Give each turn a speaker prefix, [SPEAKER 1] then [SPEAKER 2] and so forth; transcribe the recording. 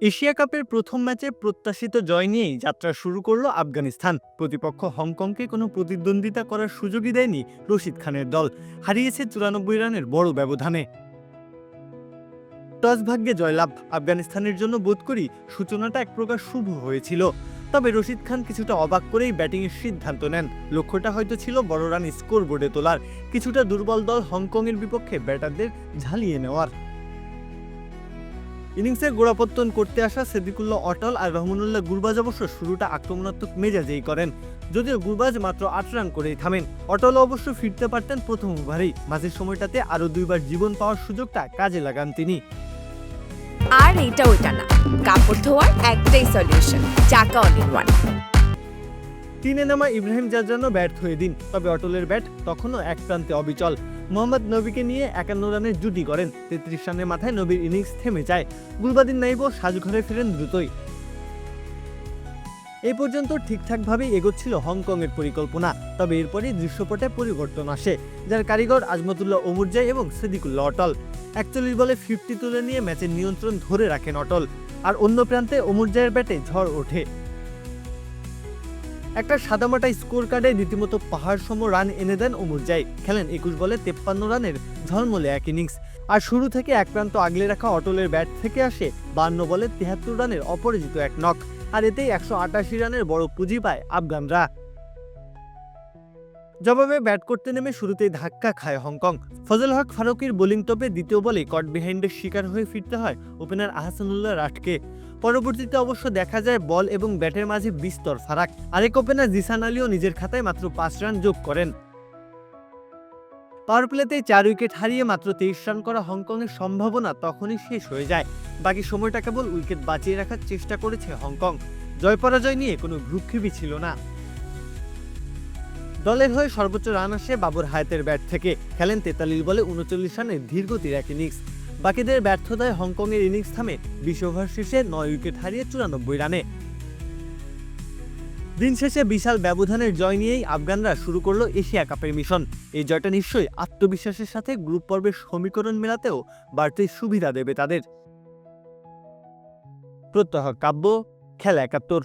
[SPEAKER 1] Asia কাপের প্রথম ম্যাচে প্রত্যাশিত জয় নিয়েই যাত্রা শুরু করল আফগানিস্তান। প্রতিপক্ষ হংকংকে কোনো প্রতিদ্বন্দ্বিতা করার সুযোগই দেয়নি রশিদ খানের দল, হারিয়েছে চুরানব্বই রানের বড় ব্যবধানে। টস ভাগ্যে জয়লাভ, আফগানিস্তানের জন্য বোধ করি সূচনাটা এক প্রকার শুভ হয়েছিল। তবে রশিদ খান কিছুটা অবাক করেই ব্যাটিংয়ের সিদ্ধান্ত নেন। লক্ষ্যটা হয়তো ছিল বড় রান স্কোর বোর্ডে তোলার। কিছুটা দুর্বল দল হংকংয়ের বিপক্ষে ব্যাটারদের ঝালিয়ে নেওয়ার। ইনিংসে গোড়াপত্তন করতে আসা সেদিকুল্লাহ অটল আর রহমানুল্লাহ গুরবাজ অবশ্য শুরুটা আক্রমণাত্মক মেজাজেই করেন, যদিও গুরবাজ মাত্র আট রান করেই থামেন। অটল অবশ্য ফিরতে পারতেন প্রথম ওভারেই। মাঝের সময়টাতে আরও দুইবার জীবন পাওয়ার সুযোগটা কাজে লাগান তিনি।
[SPEAKER 2] আর এটা ওইটা না। কাপড় ধোয়ার একটাই সলিউশন চাকা অল
[SPEAKER 1] তিনে নামা ইব্রাহিম জাজানো ব্যর্থ হয়ে দিন, তবে অটলের ব্যাট তখনও এক প্রান্তে অবিচল। মোহাম্মদ নবীকে নিয়ে একান্ন রানের জুটি করেন তেত্রিশ রানের মাথায় নবীর ইনিংস থেমে যায়। গুলবাদিন নাইব সাজঘরে ফেরেন দ্রুতই। এ পর্যন্ত ঠিকঠাকভাবেই এগোচ্ছিল হংকংয়ের পরিকল্পনা, তবে এরপরই দৃশ্যপটে পরিবর্তন আসে, যার কারিগর আজমতুল্লাহ ওমরজাই এবং সেদিকুল্লাহ অটল। একচল্লিশ বলে ফিফটি তুলে নিয়ে ম্যাচের নিয়ন্ত্রণ ধরে রাখেন অটল, আর অন্য প্রান্তে ওমরজাইয়ের ব্যাটে ঝড় ওঠে। একটা সাদামাটা স্কোর কার্ডে রীতিমতো পাহাড় সম রান এনে দেন ওমরজাই খেলেন একুশ বলে তেপ্পান্ন রানের ঝলমলে এক ইনিংস। আর শুরু থেকে এক প্রান্ত আগলে রাখা অটলের ব্যাট থেকে আসে বান্ন বলে তেহাত্তর রানের অপরাজিত এক নক আর এতেই একশো আটাশি রানের বড় পুঁজি পায় আফগানরা। জবাবে ব্যাট করতে নেমে শুরুতেই ধাক্কা খায় হংকং। ফজল হক ফারুকির বোলিং টপে দ্বিতীয় বলে কট বিহাইন্ডের শিকার হয়ে ফিরতে হয় ওপেনার আহসানুল্লাহ রাটকে। পরবর্তীতে অবশ্য দেখা যায় বল এবং ব্যাটের মাঝে বিস্তর ফারাক। আরেক ওপেনার জিসান আলীও নিজের খাতায় মাত্র পাঁচ রান যোগ করেন। পাওয়ার প্লেতে চার উইকেট হারিয়ে মাত্র তেইশ রান করা হংকংয়ের সম্ভাবনা তখনই শেষ হয়ে যায়। বাকি সময়টা কেবল উইকেট বাঁচিয়ে রাখার চেষ্টা করেছে হংকং। জয় পরাজয় নিয়ে কোনো ভ্রুক্ষেপই ছিল না। দলের হয়ে সর্বোচ্চ রান আসে বাবর হায়াতের ব্যাট থেকে। খেলেন তেতাল্লিশ বলে উনচল্লিশ রানের ধীরগতির এক ইনিংস। বাকিদের ব্যর্থতায় হংকংয়ের ইনিংস থামে বিশ ওভার শেষে নয় উইকেট হারিয়ে চুরানব্বই রানে। দিন শেষে বিশাল ব্যবধানের জয় নিয়েই আফগানরা শুরু করল এশিয়া কাপের মিশন। এই জয়টা নিশ্চয়ই আত্মবিশ্বাসের সাথে গ্রুপ পর্বের সমীকরণ মেলাতেও বাড়তি সুবিধা দেবে তাদের। প্রত্যহ কাব্য, খেলা একাত্তর।